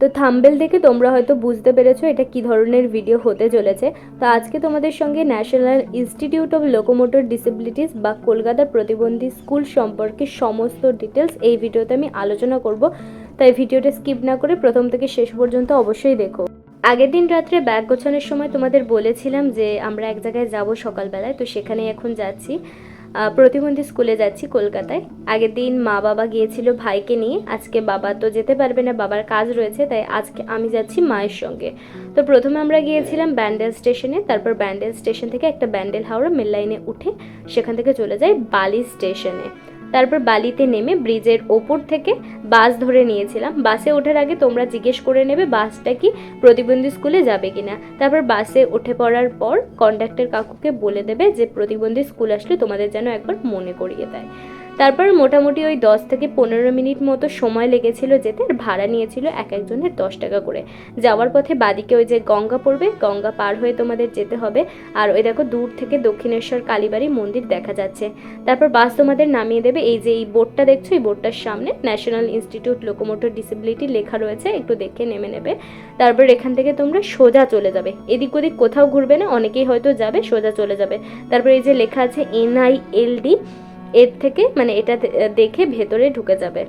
তো থাম্বেল দেখে তোমরা হয়তো বুঝতে পেরেছ এটা কি ধরনের ভিডিও হতে চলেছে। তো আজকে তোমাদের সঙ্গে National Institute of Locomotor Disabilities বা কলকাতার প্রতিবন্ধী স্কুল সম্পর্কে সমস্ত ডিটেলস এই ভিডিওতে আমি আলোচনা করব। তাই ভিডিওটা স্কিপ না করে প্রথম থেকে শেষ পর্যন্ত অবশ্যই দেখো। আগের দিন রাত্রে ব্যাগ গোছানোর সময় তোমাদের বলেছিলাম যে আমরা এক জায়গায় যাব সকালবেলায়, তো সেখানে এখন যাচ্ছি। প্রতিবন্ধী স্কুলে যাচ্ছি কলকাতায়। আগের দিন মা বাবা গিয়েছিল ভাইকে নিয়ে। আজকে বাবা তো যেতে পারবে না, বাবার কাজ রয়েছে, তাই আজকে আমি যাচ্ছি মায়ের সঙ্গে। তো প্রথমে আমরা গিয়েছিলাম ব্যান্ডেল স্টেশনে, তারপর ব্যান্ডেল স্টেশন থেকে একটা ব্যান্ডেল হাওড়া মেল লাইনে উঠে সেখান থেকে চলে যাই বালি স্টেশনে। তারপর বালিতে নেমে ব্রিজের ওপর থেকে বাস ধরে নিয়েছিলাম। বাসে ওঠার আগে তোমরা জিজ্ঞেস করে নেবে বাসটা কি প্রতিবন্ধী স্কুলে যাবে কিনা। তারপর বাসে উঠে পড়ার পর কন্ডাক্টর কাকুকে বলে দেবে যে প্রতিবন্ধী স্কুল আসলে তোমাদের যেন একবার মনে করিয়ে দেয়। তারপর মোটামুটি ওই দশ থেকে পনেরো মিনিট মতো সময় লেগেছিল যেতে, আর ভাড়া নিয়েছিল এক একজনের দশ টাকা করে। যাওয়ার পথে বাদিকে ওই যে গঙ্গা পড়বে, গঙ্গা পার হয়ে তোমাদের যেতে হবে। আর ওই দেখো দূর থেকে দক্ষিণেশ্বর কালীবাড়ি মন্দির দেখা যাচ্ছে। তারপর বাস তোমাদের নামিয়ে দেবে। এই যে এই বোর্ডটা দেখছ, এই বোর্ডটার সামনে ন্যাশনাল ইনস্টিটিউট লোকোমোটর ডিসেবিলিটি লেখা রয়েছে, একটু দেখে নেমে নেবে। তারপর এখান থেকে তোমরা সোজা চলে যাবে। এদিক ওদিক কোথাও ঘুরবে না, অনেকেই হয়তো যাবে, সোজা চলে যাবে। তারপর এই যে লেখা আছে এনআইএলডি। এর থেকে মানে এটা দেখে ভেতরে ঢুকে যাবে।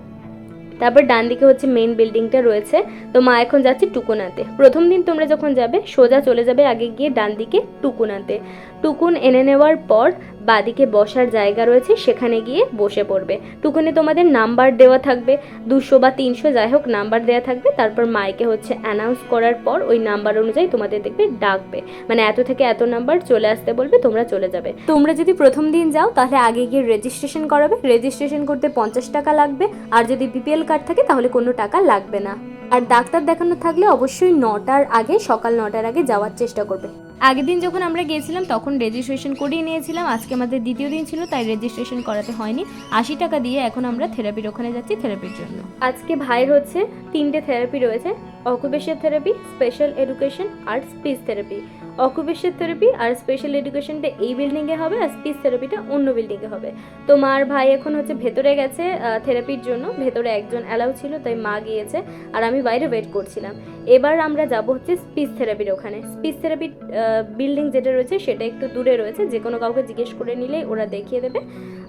তারপর ডান দিকে হচ্ছে মেন বিল্ডিংটা রয়েছে। তো মা এখন যাচ্ছে টুকুনাতে। প্রথম দিন তোমরা যখন যাবে, সোজা চলে যাবে আগে গিয়ে ডান দিকে টুকুনাতে। টুকুন এনে নেওয়ার পর বাদিকে বসার জায়গা রয়েছে, সেখানে গিয়ে বসে পড়বে। টুকুনে তোমাদের নাম্বার দেওয়া থাকবে, দুশো বা তিনশো, যাই হোক, নাম্বার দেওয়া থাকবে। তারপর মাইকে হচ্ছে অ্যানাউন্স করার পর ওই নাম্বার অনুযায়ী তোমাদের দেখবে ডাকবে। মানে এত থেকে এত নাম্বার চলে আসতে বলবে, তোমরা চলে যাবে। তোমরা যদি প্রথম দিন যাও, তাহলে আগে গিয়ে রেজিস্ট্রেশন করাবে। রেজিস্ট্রেশন করতে পঞ্চাশ টাকা লাগবে। আর যদি বিপিএল কার্ড থাকে, তাহলে কোনো টাকা লাগবে না। আর ডাক্তার দেখানো থাকলে অবশ্যই নটার আগে, সকাল নটার আগে যাওয়ার চেষ্টা করবে। আগের দিন যখন আমরা গিয়েছিলাম, তখন রেজিস্ট্রেশন করিয়ে নিয়েছিলাম। আজকে আমাদের দ্বিতীয় দিন ছিল, তাই রেজিস্ট্রেশন করাতে হয়নি। আশি টাকা দিয়ে এখন আমরা থেরাপির ওখানে যাচ্ছি থেরাপির জন্য। আজকে ভাইয়ের হচ্ছে তিনটে থেরাপি রয়েছে অকুপেশন থেরাপি স্পেশাল এডুকেশন আর স্পিচ থেরাপি অকুপেশন থেরাপি আর স্পেশাল এডুকেশনটা এই বিল্ডিংয়ে হবে আর স্পিচ থেরাপিটা অন্য বিল্ডিংয়ে হবে। তো মার ভাই এখন হচ্ছে ভেতরে গেছে থেরাপির জন্য। ভেতরে একজন অ্যালাউ ছিল, তাই মা গিয়েছে, আর আমি বাইরে ওয়েট করছিলাম। এবার আমরা যাব হচ্ছে স্পিচ থেরাপির ওখানে। স্পিচ থেরাপির বিল্ডিং যেটা রয়েছে সেটা একটু দূরে রয়েছে, যে কোনো কাউকে জিজ্ঞেস করে নিলেই ওরা দেখিয়ে দেবে।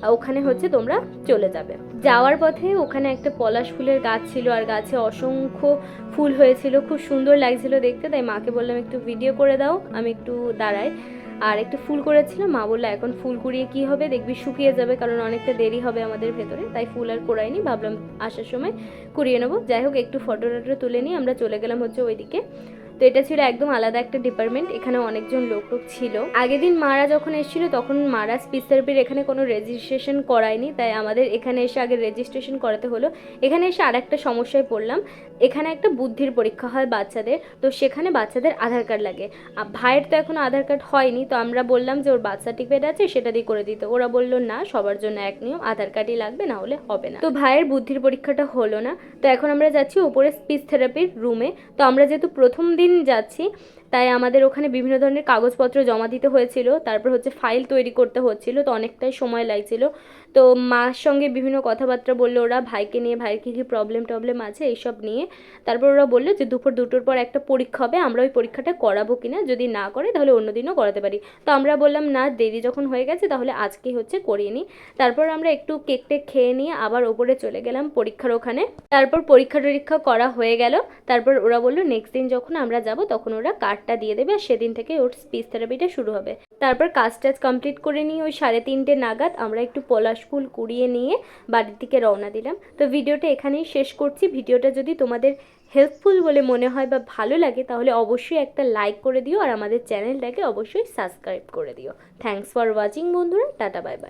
আর ওখানে হচ্ছে তোমরা চলে যাবে। যাওয়ার পথে ওখানে একটা পলাশ ফুলের গাছ ছিল আর গাছে অসংখ্য ফুল হয়েছিল, খুব সুন্দর লাগছিল দেখতে, তাই মাকে বললাম একটু ভিডিও করে দাও, আমি একটু দাঁড়াই। আর একটু ফুল করেছিলাম মা বলল, এখন ফুল কুড়িয়ে কি হবে? দেখবি শুকিয়ে যাবে, কারণ অনেকটা দেরি হবে আমাদের ভেতরে। তাই ফুল আর কোড়াইনি, ভাবলাম আসার সময় কুড়িয়ে নেব। যাই হোক, একটু ফটো টটো তুলে নিয়ে আমরা চলে গেলাম হচ্ছে ওইদিকে। তো এটা ছিল একদম আলাদা একটা ডিপার্টমেন্ট এখানে অনেকজন লোক টোক ছিল। আগের দিন মারা যখন এসেছিল, তখন মারা স্পিচ থেরাপির এখানে কোনো রেজিস্ট্রেশন করায়নি, তাই আমাদের এখানে এসে আগে রেজিস্ট্রেশন করাতে হলো। এখানে এসে আর একটা সমস্যায় পড়লাম। এখানে একটা বুদ্ধির পরীক্ষা হয় বাচ্চাদের, তো সেখানে বাচ্চাদের আধার কার্ড লাগে। আর ভাইয়ের তো এখনও আধার কার্ড হয়নি, তো আমরা বললাম যে ওর বার্থ সার্টিফিকেট আছে, সেটা দিয়ে করে দিতে। ওরা বলল, না, সবার জন্য এক নিয়ম, আধার কার্ডই লাগবে, না হলে হবে না। তো ভাইয়ের বুদ্ধির পরীক্ষাটা হলো না। তো এখন আমরা যাচ্ছি ওপরে স্পিচ থেরাপির রুমে তো আমরা যেহেতু প্রথম দিন যাচ্ছি। তাই আমাদের ওখানে বিভিন্ন ধরনের কাগজপত্র জমা দিতে হয়েছিল, তারপর হচ্ছে ফাইল তৈরি করতে হচ্ছিল, তো অনেকটাই সময় লাগছিল। তো মার সঙ্গে বিভিন্ন কথাবার্তা বলল ওরা, ভাইকে নিয়ে, ভাইয়ের কী কী প্রবলেম টবলেম আছে এইসব নিয়ে। তারপর ওরা বলল যে দুপুর দুটোর পর একটা পরীক্ষা হবে, আমরা ওই পরীক্ষাটা করাবো কিনা, যদি না করে তাহলে অন্য দিনও করাতে পারি। তো আমরা বললাম, না, দেরি যখন হয়ে গেছে তাহলে আজকেই হচ্ছে করিয়ে নিই তারপর আমরা একটু কেক টেক খেয়ে নিয়ে আবার ওপরে চলে গেলাম পরীক্ষার ওখানে। তারপর পরীক্ষা টরীক্ষা করা হয়ে গেল। তারপর ওরা বলল, নেক্সট দিন যখন আমরা যাব তখন ওরা কার্ডটা দিয়ে দেবে আর সেদিন থেকে ওর স্পিচ থেরাপিটা শুরু হবে। তারপর কাজ টাজ কমপ্লিট করে নিয়ে ওই সাড়ে তিনটে নাগাদ আমরা একটু পলাশ ফুল কুড়িয়ে নিয়ে বাড়ির দিকে রওনা দিলাম। তো ভিডিওটা এখানেই শেষ করছি। ভিডিওটা যদি তোমাদের হেল্পফুল বলে মনে হয় বা ভালো লাগে তাহলে অবশ্যই একটা লাইক করে দিও আর আমাদের চ্যানেলটাকে অবশ্যই সাবস্ক্রাইব করে দিও। থ্যাঙ্কস ফর ওয়াচিং বন্ধুরা। Tata bye bye